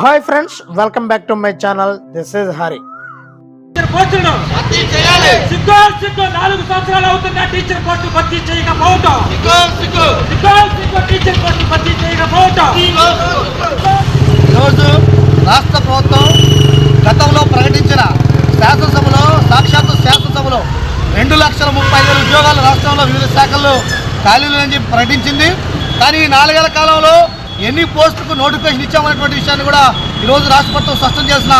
Hi friends welcome back to my channel. This is Hari. నాలుగు సంవత్సరాలు అవుతున్న teacher post భర్తీ చేయకపోవటం? టీచర్ పోస్టు భర్తీ చేయకపోవటం? ఈరోజు రాష్ట్ర ప్రభుత్వం గతంలో ప్రకటించిన శాసనసభలో సాక్షాత్తు శాసనసభలో రెండు లక్షల ముప్పై వేల ఉద్యోగాలు రాష్ట్రంలో వివిధ శాఖల్లో ఖాళీలు అని చెప్పి ప్రకటించింది. కానీ ఈ నాలుగేళ్ళ కాలంలో ఎన్ని పోస్టులకు నోటిఫికేషన్ ఇచ్చామనేటువంటి విషయాన్ని కూడా ఈరోజు రాష్ట్ర ప్రభుత్వం స్పష్టం చేసిన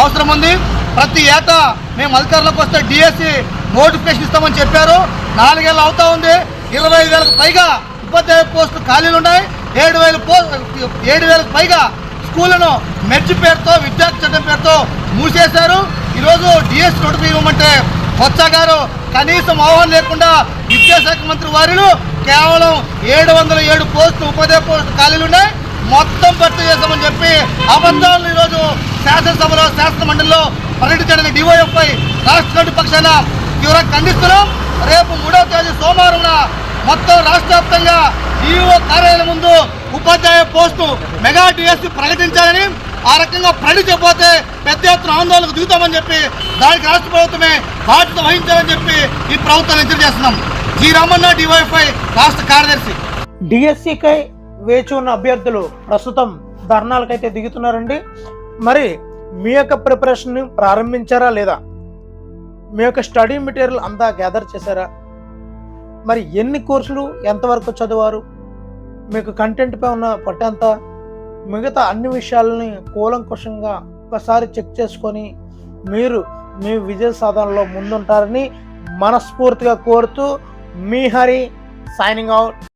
అవసరం ఉంది. ప్రతి ఏటా మేము అధికారంలోకి వస్తే డిఎస్సి నోటిఫికేషన్ ఇస్తామని చెప్పారు. నాలుగేళ్ళు అవుతా ఉంది. ఇరవై వేలకు పైగా ఉపాధ్యాయ పోస్టులు ఖాళీలు ఉన్నాయి. ఏడు వేల పోస్ట్ ఏడు వేలకు పైగా స్కూళ్ళను మెర్జ్ పేరుతో విద్యార్థి చట్టం పేరుతో మూసేశారు. ఈరోజు డిఎస్ నోటిఫికేషన్ ఇవ్వమంటే బొత్స గారు కనీసం ఆహ్వానం లేకుండా విద్యాశాఖ మంత్రి వారిలో కేవలం ఏడు వందల ఏడు పోస్టులు ఉపాధ్యాయ పోస్టు ఖాళీలు ఉన్నాయి. మొత్తం భర్తీ చేస్తామని చెప్పి అబద్ధాలను ఈరోజు శాసనసభలో శాసన మండలిలో ప్రకటించడానికి డివైఎఫ్ఐ రాష్ట్ర కమిటీ పక్షాన తీవ్రంగా ఖండిస్తున్నాం. రేపు మూడవ తేదీ సోమవారం మొత్తం రాష్ట్ర వ్యాప్తంగా ఈఓ కార్యాలయం ముందు ఉపాధ్యాయ పోస్టు మెగా డిఎస్సి ప్రకటించాలని ఆ రకంగా ప్రకటించకపోతే పెద్ద ఎత్తున ఆందోళనకు దిగుతామని చెప్పి దానికి రాష్ట్ర ప్రభుత్వమే బాధ్యత వహించాలని చెప్పి ఈ ప్రభుత్వం హెచ్చరిక చేస్తున్నాం. జి రామన్న డివైఎఫ్ఐ రాష్ట్ర కార్యదర్శి. డిఎస్సికై వేచి ఉన్న అభ్యర్థులు ప్రస్తుతం ధర్నాలకైతే దిగుతున్నారండి. మరి మీ యొక్క ప్రిపరేషన్ ప్రారంభించారా లేదా? మీ యొక్క స్టడీ మెటీరియల్ అంతా గ్యాదర్ చేశారా? మరి ఎన్ని కోర్సులు ఎంతవరకు చదివారు? మీకు కంటెంట్పై ఉన్న పట్టంతా మిగతా అన్ని విషయాలని కూలంకుషంగా ఒకసారి చెక్ చేసుకొని మీరు మీ విజయ సాధనలో ముందుంటారని మనస్ఫూర్తిగా కోరుతూ మీ హరి సైనింగ్ అవుట్.